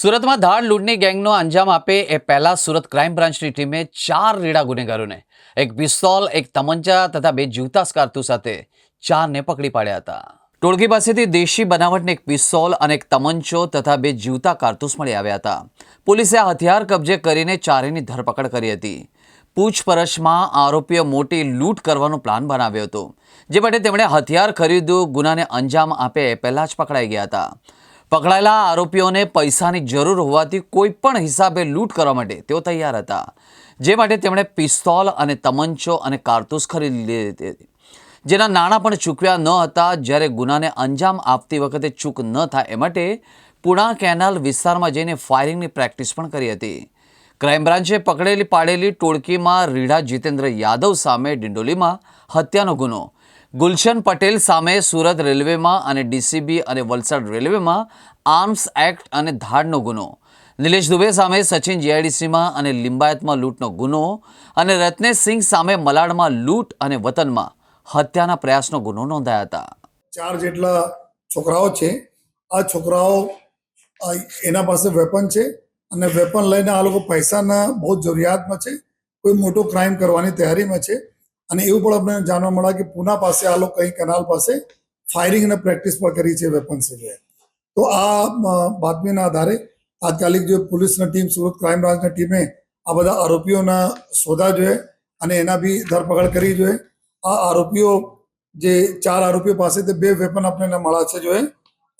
સુરતમાં ધાડ લૂંટની ગેંગનો અંજામ આપે એ પહેલા સુરત ક્રાઇમ બ્રાન્ચની ટીમે ચાર રેડા ગુનેગારોને, એક પિસ્તોલ, એક તમંચા તથા બે જીવતા કારતૂસ સાથે ચારને પકડી પાડ્યા હતા. ટોળકી પાસેથી દેશી બનાવટની એક પિસ્તોલ અને એક તમંચો તથા બે જીવતા કારતૂસ મળી આવ્યા હતા. પોલીસે આ હથિયાર કબજે કરીને ચારેની ધરપકડ કરી હતી. પૂછપરછમાં આરોપીઓ મોટી લૂંટ કરવાનો પ્લાન બનાવ્યો હતો, જે માટે તેમણે હથિયાર ખરીદ્યું ગુનાને અંજામ આપે પહેલા જ પકડાઈ ગયા હતા. પકડાયેલા આરોપીઓને પૈસાની જરૂર હોવાથી કોઈ પણ હિસાબે લૂંટ કરવા માટે તેઓ તૈયાર હતા. જે માટે તેમણે પિસ્તોલ અને તમંચો અને કારતૂસ ખરીદી લીધી હતી. જેના નાણાં પણ ચૂકવ્યા ન હતા. જ્યારે ગુનાને અંજામ આપતી વખતે ચૂક ન થાય એ માટે પુણા કેનાલ વિસ્તારમાં જઈને ફાયરિંગની પ્રેક્ટિસ પણ કરી હતી. ક્રાઇમ બ્રાન્ચે પકડેલી પાડેલી ટોળકીમાં રીઢા જીતેન્દ્ર યાદવ સામે ડિંડોલીમાં હત્યાનો ગુનો. ગુલશન પટેલ સામે સુરત રેલવેમાં અને ડીસીબી અને વલસાડ રેલવેમાં આર્મ્સ એક્ટ અને ધાડનો ગુનો. નિલેશ દુબે સામે સચિન જીઆઈડીસીમાં અને લિંબાયતમાં લૂંટનો ગુનો અને રત્નેશ સિંહ સામે મલાડમાં લૂંટ અને વતનમાં હત્યાના પ્રયાસનો ગુનો નોંધાયા હતા. ચાર જેટલા છોકરાઓ છે. આ છોકરાઓ એના પાસે વેપન છે. અને વેપન લઈને આ લોકો પૈસાના બહુ જરૂરિયાતમાં છે. કોઈ મોટો ક્રાઇમ કરવાની તૈયારીમાં છે. અને એવું પણ અમને જાણવા મળ્યા કે પુના પાસે આ લોકો કંઈ કેનાલ પાસે ફાયરિંગ અને પ્રેક્ટિસ પણ કરી છે વેપન સિવાય તો આ બાતમીના આધારે તાત્કાલિક જો પોલીસની ટીમ, સુરત ક્રાઇમ બ્રાન્ચની ટીમે આ બધા આરોપીઓના શોધા જોઈએ અને એના બી ધરપકડ કરી જોઈએ આ આરોપીઓ જે ચાર આરોપીઓ પાસેથી બે વેપન આપણને મળ્યા છે જોઈએ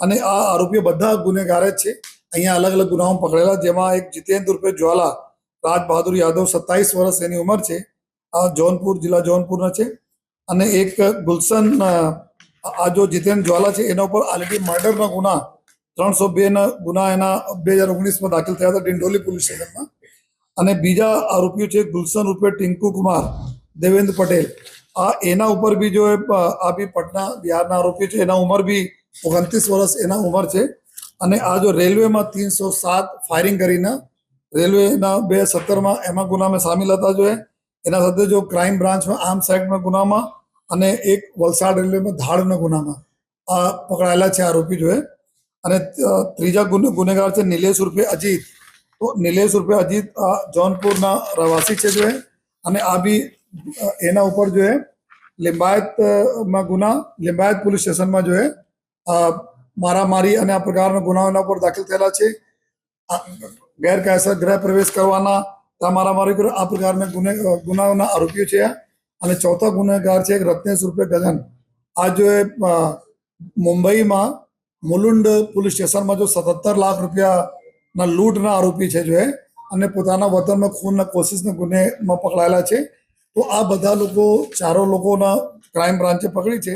અને આ આરોપીઓ બધા ગુનેગાર જ છે. અહીંયા અલગ અલગ ગુનાઓ પકડેલા, જેમાં એક જીતેન્દ્ર રૂપે જ્વાલા, રાજ બહાદુર યાદવ સત્તાવીસ વર્ષ એની ઉંમર છે. આ જૌનપુર, જિલ્લા જૌનપુરના છે. અને એક ગુલશન આ જો જીતેન્દ્ર જ્વાલા છે, એના ઉપર ઓલરેડી મર્ડરના ગુના, ત્રણસો બેના ગુના એના બે હજાર ઓગણીસમાં દાખલ થયા હતા ડિંડોલી પોલીસ સ્ટેશનમાં. અને બીજા આરોપીઓ છે ગુલશન રૂપે ટિંકુ કુમાર, દેવેન્દ્ર પટેલ. આ એના ઉપર બી જો આ બી પટના બિહારના આરોપીઓ છે, એના ઉંમર બી ઓગણત્રીસ વર્ષ એના ઉંમર છે. અને આ જો રેલવેમાં ત્રણસો સાત ફાયરિંગ કરીને રેલવેના બે સત્તરમાં એમાં ગુનામાં સામેલ હતા જો એના સાથે જો ક્રાઇમ બ્રાન્ચમાં આર્મ્સ એક્ટના ગુનામાં અને એક વલસાડ રેલવેમાં ધાડના ગુનામાં આ પકડાયેલા છે આરોપી જોએ અને ત્રીજા ગુને- ગુનેગાર છે નિલેશ ઉર્ફે અજીત. તો નિલેશ ઉર્ફે અજીત આ જૌનપુરના રહેવાસી છે જો. અને આ બી એના ઉપર જો એ. લિંબાયત અ, માં ગુના લિંબાયત પોલીસ સ્ટેશનમાં જો મારામારી અને આ પ્રકારના ગુનાઓ પર દાખલ થયેલા છે. ગેરકાયદેસર ગૃહ પ્રવેશ કરવાના મારામારી કરો, આ પ્રકારના ગુને, ગુનાઓના આરોપીઓ છે અને ચોથા ગુનેગાર છે રત્નેશ રૂપે ગગન આ જો એ મુંબઈમાં મુલુંડ પોલીસ સ્ટેશનમાં જો સત્તર લાખ રૂપિયાના લૂંટના આરોપી છે જો એ, અને પોતાના વતનમાં ખૂનના કોશિશના ગુનેમાં પકડાયેલા છે. તો આ બધા લોકો, ચારો લોકોના ક્રાઇમ બ્રાન્ચે પકડી છે.